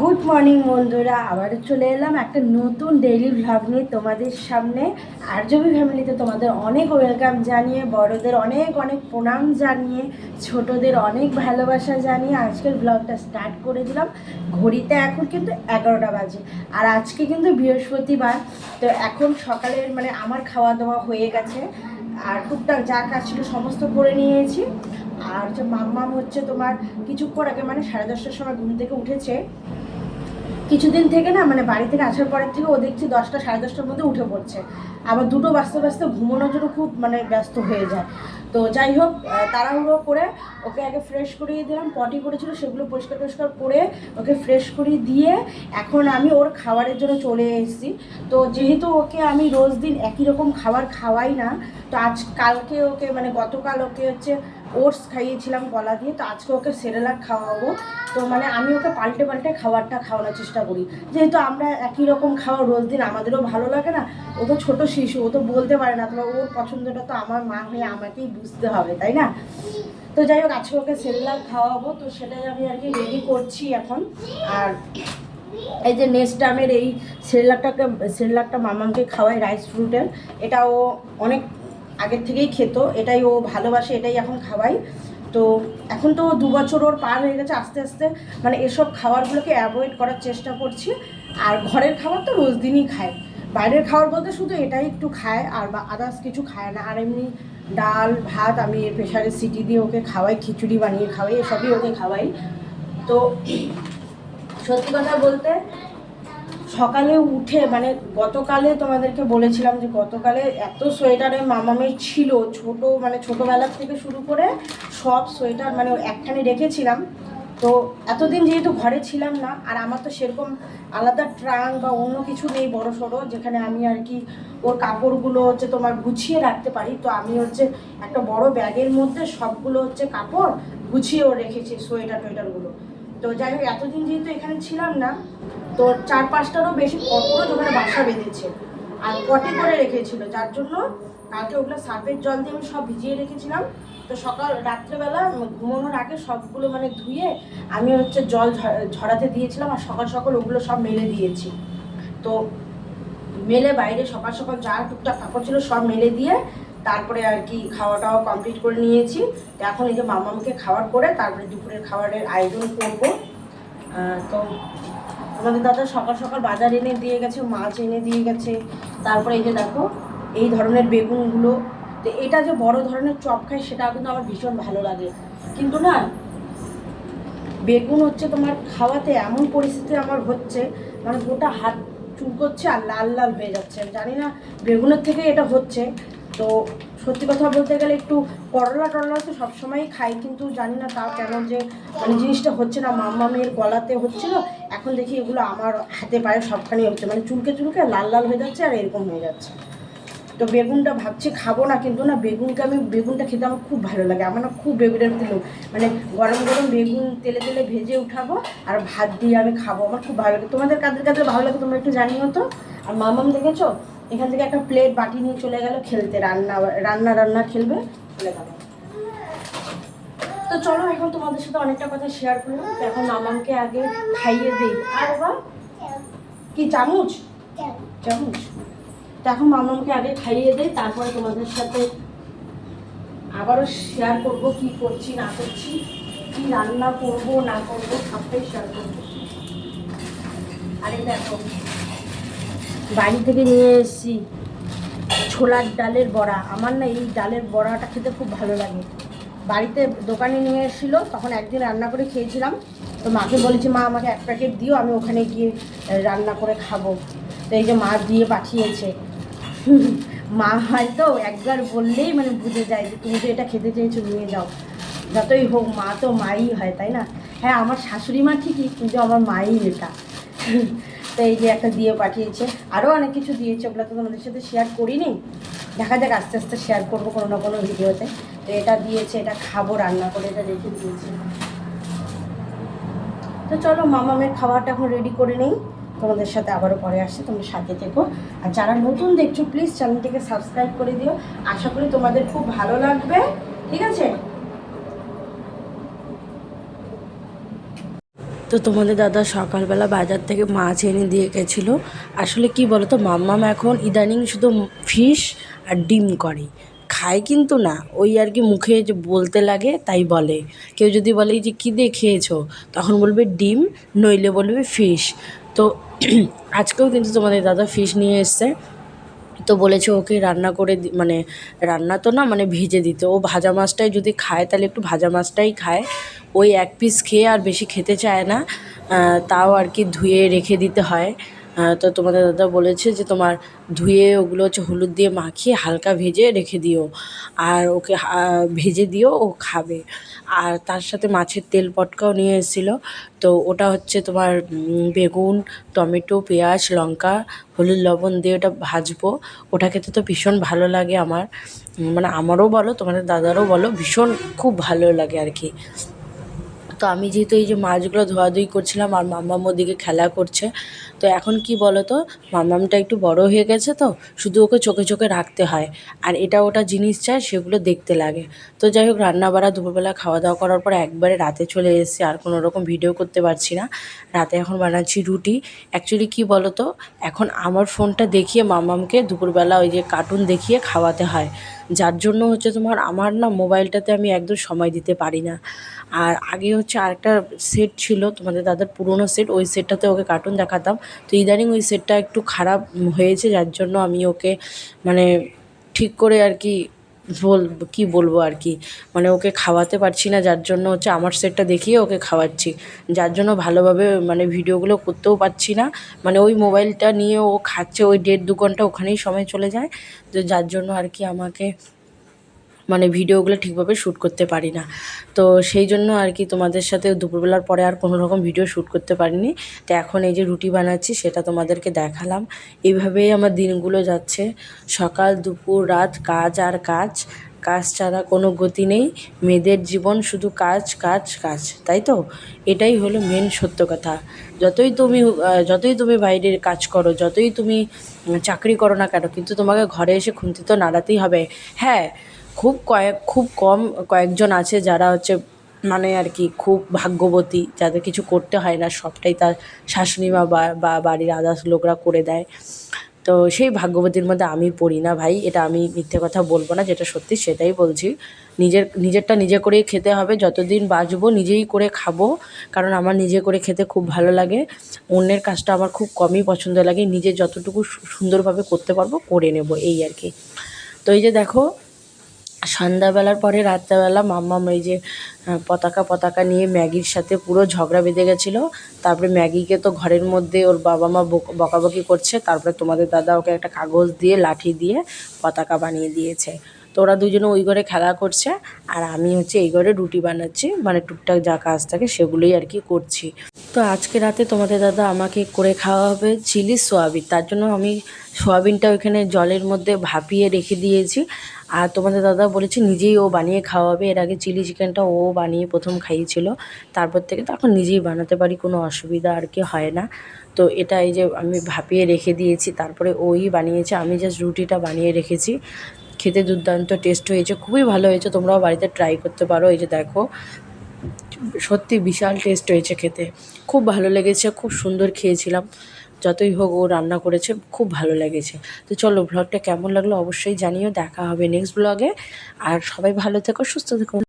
Good morning বন্ধুরা। আবারও চলে এলাম একটা নতুন ডেইলি ভ্লগ নিয়ে তোমাদের সামনে। আরজবি ফ্যামিলিতে তোমাদের অনেক ওয়েলকাম জানিয়ে, বড়দের অনেক অনেক প্রণাম জানিয়ে, ছোটদের অনেক ভালোবাসা জানিয়ে আজকের ব্লগটা স্টার্ট করে দিলাম। ঘড়িতে এখন কিন্তু এগারোটা বাজে আর আজকে কিন্তু বৃহস্পতিবার। তো এখন সকালের মানে আমার খাওয়া দাওয়া হয়ে গেছে। আর টুকটাক যা কাজ ছিল সমস্ত করে নিয়েছি। আর যে মাম্মাম হচ্ছে তোমার কিছুক্ষণ আগে মানে সাড়ে দশটার সময় ঘুম থেকে উঠেছে। কিছুদিন থেকে না মানে বাড়ি থেকে আসার পরের থেকে ও দেখছি দশটা, সাড়ে দশটার মধ্যে উঠে পড়ছে। আবার দুটো বাঁচতে বাঁচতে ঘুমানোর জন্য খুব মানে ব্যস্ত হয়ে যায়। তো যাই হোক তাড়াহুড়ো করে ওকে আগে ফ্রেশ করিয়ে দিলাম পটি করেছিল, সেগুলো পরিষ্কার টরিষ্কার করে ওকে ফ্রেশ করিয়ে দিয়ে এখন আমি ওর খাবারের জন্য চলে এসেছি। তো যেহেতু ওকে আমি রোজ দিন একই রকম খাবার খাওয়াই না, তো আজ কালকে ওকে মানে গতকাল ওকে হচ্ছে ওটস খাইয়েছিলাম কলা দিয়ে, তো আজকে ওকে সেরেলাক খাওয়াবো। তো মানে আমি ওকে পাল্টে পাল্টে খাবারটা খাওয়ানোর চেষ্টা করি। যেহেতু আমরা একই রকম খাওয়া রোজ দিন, আমাদেরও ভালো লাগে না। ও তো ছোটো শিশু, ও তো বলতে পারে না। তবে ওর পছন্দটা তো আমার মা হয়ে আমাকেই বুঝতে হবে, তাই না? তো যাই হোক, আজকে ওকে সেরেলাক খাওয়াবো। তো সেটাই আমি আর কি রেডি করছি এখন। আর এই যে নেক্সট টাইমের এই সেরেলাকটাকে, সেরেলাকটা মামাকে খাওয়াই রাইস ফ্রুটের এটা ও অনেক আগের থেকেই খেত, এটাই ও ভালোবাসে, এটাই এখন খাওয়াই তো এখন তো দু বছর ওর পার হয়ে গেছে আস্তে আস্তে। মানে এসব খাবারগুলোকে অ্যাভয়েড করার চেষ্টা করছি। আর ঘরের খাবার তো রোজ দিনই খায়। বাইরের খাবার বলতে শুধু এটাই একটু খায়, আর বা আদার্স কিছু খায় না। আর এমনি ডাল, ভাত আমি প্রেশারে সিটি দিয়ে ওকে খাওয়াই, খিচুড়ি বানিয়ে খাওয়াই, এসবই ওকে খাওয়াই। তো সত্যি কথা বলতে সকালে উঠে মানে গতকালে তোমাদেরকে বলেছিলাম যে গতকালে এত সোয়েটারে মামামের ছিল, ছোট মানে ছোটোবেলার থেকে শুরু করে সব সোয়েটার মানে একখানে রেখেছিলাম। তো এতদিন যেহেতু ঘরে ছিলাম না, আর আমার তো সেরকম আলাদা ট্রাঙ্ক বা অন্য কিছু নেই বড় সড়ো, যেখানে আমি আর কি ওর কাপড়গুলো হচ্ছে তোমার গুছিয়ে রাখতে পারি। তো আমি হচ্ছে একটা বড় ব্যাগের মধ্যে সবগুলো হচ্ছে কাপড় গুছিয়েও রেখেছি সোয়েটার টোয়েটারগুলো তো যাই হোক, এতদিন যেহেতু এখানে ছিলাম না, তো চার পাঁচটারও বেশি কর্পোরেট ওখানে বাসা বেঁধেছে। আর পটে করে রেখেছিল, যার জন্য কালকে ওগুলো সার্ফের জল দিয়ে আমি সব ভিজিয়ে রেখেছিলাম। তো সকাল, রাত্রেবেলা ঘুমানোর আগে সবগুলো মানে ধুয়ে আমি হচ্ছে জল ঝরাতে দিয়েছিলাম আর সকাল সকাল ওগুলো সব মেলে দিয়েছি। তো মেলে বাইরে সকাল সকাল যা টুকটাক কাপড় ছিল সব মেলে দিয়ে তারপরে আর কি খাওয়াটাও কমপ্লিট করে নিয়েছি। এখন এই যে মামামকে খাবার করে তারপরে দুপুরের খাবারের আয়োজন করব। তো আমাদের দাদা সকাল সকাল বাজার এনে দিয়ে গেছে, মাছ এনে দিয়ে গেছে। তারপরে এই যে দেখো, এই ধরনের বেগুনগুলো, তো এটা যে বড় ধরনের চপ খায় সেটা কিন্তু আমার ভীষণ ভালো লাগে। কিন্তু না, বেগুন হচ্ছে তোমার খাওয়াতে এমন পরিস্থিতি আমার হচ্ছে মানে গোটা হাত চুল করছে আর লাল লাল হয়ে যাচ্ছে। জানি না বেগুনের থেকে এটা হচ্ছে তো সত্যি কথা বলতে গেলে একটু করলা টরলা তো সবসময়ই খাই, কিন্তু জানি না তাও কেন যে মানে জিনিসটা হচ্ছে না মাম্মা মেয়ের গলাতে হচ্ছিল, এখন দেখি এগুলো আমার হাতে পায়ে সবখানেই হচ্ছে মানে চুলকে চুলকে লাল লাল হয়ে যাচ্ছে আর এরকম হয়ে যাচ্ছে। তো বেগুনটা ভাবছি খাব না, কিন্তু না বেগুনকে আমি, বেগুনটা খেতে আমার খুব ভালো লাগে, আমার না খুব বেগুনের লোভ মানে গরম গরম বেগুন তেলে তেলে ভেজে উঠাবো আর ভাত দিয়ে আমি খাব, আমার খুব ভালো লাগে। তোমাদের কাদের কাদের ভালো লাগে তোমরা একটু জানিও তো? আর মামাম দেখেছ? এখান থেকে একটা প্লেট বাটি নিয়ে চলে গেল খেলতে, রান্না রান্না রান্না খেলবে, চলে গেল। তো চলো এখন তোমাদের সাথে অনেকটা কথা শেয়ার করলাম এখন মামামকে আগে খাইয়ে দিই। আর বাবা, কি, চামচ? চামচ। তো এখন মামামকে আগে খাইয়ে দেয় তারপরে তোমাদের সাথে আবারও শেয়ার করব কি করছি, না করছি, কি রান্না করব, না করব, সবটাই শেয়ার করব। আরে দেখো বাড়ি থেকে নিয়ে এসেছি। ছোলার ডালের বড়া। আমার না এই ডালের বড়াটা খেতে খুব ভালো লাগে। বাড়িতে দোকানে নিয়ে এসেছিল, তখন একদিন রান্না করে খেয়েছিলাম। তো মাকে বলেছি, মা, আমাকে এক প্যাকেট দিও, আমি ওখানে গিয়ে রান্না করে খাব। তো এই যে মা দিয়ে পাঠিয়েছে। মা হয়তো একবার বললেই মানে বুঝে যায় যে, তুমি তো এটা খেতে চেয়েছো, নিয়ে যাও। যতই হোক, মা তো মাই হয়, তাই না? হ্যাঁ আমার শাশুড়ি মা ঠিকই, কিন্তু আমার মাই এটা। তো এই যে একটা দিয়ে পাঠিয়েছে। আরও অনেক কিছু দিয়েছে, ওগুলো তো তোমাদের সাথে শেয়ার করিনি। দেখা যাক, আস্তে আস্তে শেয়ার করব কোনো না কোনো ভিডিওতে। তো এটা দিয়েছে, এটা খাব, রান্না করে এটা রেখে দিয়েছে। তো চলো, মামামের খাবারটা এখন রেডি করে নেই। তোমাদের সাথে আবারও পরে আসছে, তোমরা সাথে থেকো। আর যারা নতুন দেখছ প্লিজ চ্যানেলটিকে সাবস্ক্রাইব করে দিও। আশা করি তোমাদের খুব ভালো লাগবে, ঠিক আছে? তো তোমাদের দাদা সকালবেলা বাজার থেকে মাছ এনে দিয়ে গেছিল। আসলে কি বলতো, মাম্মাম এখন ইদানিং শুধু ফিশ আর ডিম করে। খায় কিন্তু না, ওই আর কি মুখে যে বলতে লাগে তাই বলে। কেউ যদি বলে যে কী দিয়ে খেয়েছো? তখন বলবে, ডিম নইলে বলবে, ফিশ তো আজকেও কিন্তু তোমাদের দাদা ফিশ নিয়ে এসছে। তো বলেছে ওকে রান্না করে মানে রান্না তো না মানে ভেজে দিতে। ও ভাজা মাছটাই যদি খায় তাহলে একটু ভাজা মাছটাই খায়। ওই এক পিস খেয়ে আর বেশি খেতে চায় না। তাও আর কি ধুয়ে রেখে দিতে হয়। তো তোমাদের দাদা বলেছে যে তোমার ধুয়ে ওগুলো হচ্ছে হলুদ দিয়ে মাখিয়ে হালকা ভেজে রেখে দিও। আর ওকে ভেজে দিও, ও খাবে। আর তার সাথে মাছের তেল পটকাও নিয়ে এসেছিল। তো ওটা হচ্ছে তোমার বেগুন, টমেটো, পেঁয়াজ, লঙ্কা, হলুদ লবণ দিয়ে ওটা ভাজবো। ওটা খেতে তো ভীষণ ভালো লাগে আমার। মানে আমারও বলো, তোমাদের দাদারও বলো, ভীষণ খুব ভালো লাগে আর কি। তো আমি যেহেতু এই যে মাছগুলো ধোয়াধুয়ি করছিলাম আর মাম্মাম ওদিকে খেলা করছে, তো এখন কি বলো তো মাম্মামটা একটু বড় হয়ে গেছে তো, শুধু ওকে চোখে চোখে রাখতে হয়। আর এটা ওটা জিনিস চায় সেগুলো দেখতে লাগে। তো যাই হোক রান্না বাড়া দুপুরবেলা খাওয়া দাওয়া করার পর একবারে রাতে চলে এসেছি, আর কোনো রকম ভিডিও করতে পারছি না। রাতে এখন বানাচ্ছি রুটি। অ্যাকচুয়ালি কি বলো তো এখন আমার ফোনটা দেখিয়ে মামামকে দুপুরবেলা ওই যে কার্টুন দেখিয়ে খাওয়াতে হয়। যার জন্য হচ্ছে তোমার আমার না মোবাইলটাতে আমি একদম সময় দিতে পারি না। আর আগে হচ্ছে আরেকটা সেট ছিল তোমাদের দাদার পুরোনো সেট ওই সেটটাতে ওকে কার্টুন দেখাতাম। তো ইদানিং ওই সেটটা একটু খারাপ হয়েছে, যার জন্য আমি ওকে মানে ঠিক করে আর কি বল কী বলব আর কি? মানে ওকে খাওয়াতে পারছি না, যার জন্য হচ্ছে আমার সেটটা দেখিয়ে ওকে খাওয়াচ্ছি। যার জন্য ভালোভাবে মানে ভিডিওগুলো করতেও পারছি না। মানে ওই মোবাইলটা নিয়ে ও খাচ্ছে, ওই দেড় দু ঘণ্টা ওখানেই সময় চলে যায়। তো যার জন্য আর কি আমাকে মানে ভিডিওগুলো ঠিকভাবে শ্যুট করতে পারি না। তো সেই জন্য আর কি তোমাদের সাথে দুপুরবেলার পরে আর কোনো রকম ভিডিও শ্যুট করতে পারিনি। তো এখন এই যে রুটি বানাচ্ছি সেটা তোমাদেরকে দেখালাম। এইভাবেই আমার দিনগুলো যাচ্ছে। সকাল, দুপুর, রাত, কাজ আর কাজ। কাজ ছাড়া কোনো গতি নেই। মেয়েদের জীবন শুধু কাজ কাজ কাজ, তাই তো? এটাই হলো মেন সত্য কথা। যতই তুমি যতই তুমি বাইরের কাজ করো, যতই তুমি চাকরি করো না কেন, কিন্তু তোমাকে ঘরে এসে খুন্তি তো নাড়াতেই হবে। হ্যাঁ খুব কয়েক, খুব কম কয়েকজন আছে যারা হচ্ছে মানে আর কি খুব ভাগ্যবতী, যাদের কিছু করতে হয় না, সবটাই তার শাশুড়ি মা বা- বাড়ির আদার্স লোকরা করে দেয়। তো সেই ভাগ্যবতীর মধ্যে আমি পড়ি না ভাই, এটা আমি মিথ্যে কথা বলব না, যেটা সত্যি সেটাই বলছি। নিজের, নিজেরটা নিজে করেই খেতে হবে, যতদিন বাঁচবো নিজেই করে খাব, কারণ আমার নিজে করে খেতে খুব ভালো লাগে। অন্যের কাজটা আমার খুব কমই পছন্দ লাগে, নিজে যতটুকু সুন্দরভাবে করতে পারব করে নেব, এই আর কি। তো এই যে দেখো সন্ধ্যাবেলার পরে, রাত্রেবেলা মাম্মাম ওই যে পতাকা পতাকা নিয়ে ম্যাগির সাথে পুরো ঝগড়া বেঁধে গেছিল। তারপরে ম্যাগিকে তো ঘরের মধ্যে ওর বাবা মা বক- বকাবকি করছে। তারপরে তোমাদের দাদা ওকে একটা কাগজ দিয়ে, লাঠি দিয়ে পতাকা বানিয়ে দিয়েছে। তো ওরা দুজনে ওই ঘরে খেলা করছে, আর আমি হচ্ছে এই ঘরে রুটি বানাচ্ছি মানে টুকটাক যা কাজ থাকে সেগুলোই আর কি করছি। তো আজকে রাতে তোমাদের দাদা আমাকে করে খাওয়া হবে চিলি সোয়াবিন, তার জন্য আমি সোয়াবিনটা ওইখানে জলের মধ্যে ভাপিয়ে রেখে দিয়েছি। আর তোমাদের দাদা বলেছে নিজেই ও বানিয়ে খাওয়াবে, এর আগে চিলি চিকেনটা ও বানিয়ে প্রথম খাইয়েছিল, তারপর থেকে তো এখন নিজেই বানাতে পারি, কোনো অসুবিধা আর কি হয় না। তো এটা এই যে আমি ভাপিয়ে রেখে দিয়েছি, তারপরে ওই বানিয়েছে, আমি জাস্ট রুটিটা বানিয়ে রেখেছি। খেতে দুর্দান্ত টেস্ট হয়েছে, খুবই ভালো হয়েছে, তোমরাও বাড়িতে ট্রাই করতে পারো, এই যে দেখো। সত্যি বিশাল টেস্ট হয়েছে খেতে। খুব ভালো লেগেছে, খুব সুন্দর খেয়েছিলাম। যতই হোক ও রান্না করেছে, খুব ভালো লেগেছে। তো চলো ব্লগটা কেমন লাগল অবশ্যই জানিও, দেখা হবে নেক্সট ব্লগে আর সবাই ভালো থেকো, সুস্থ থেকো।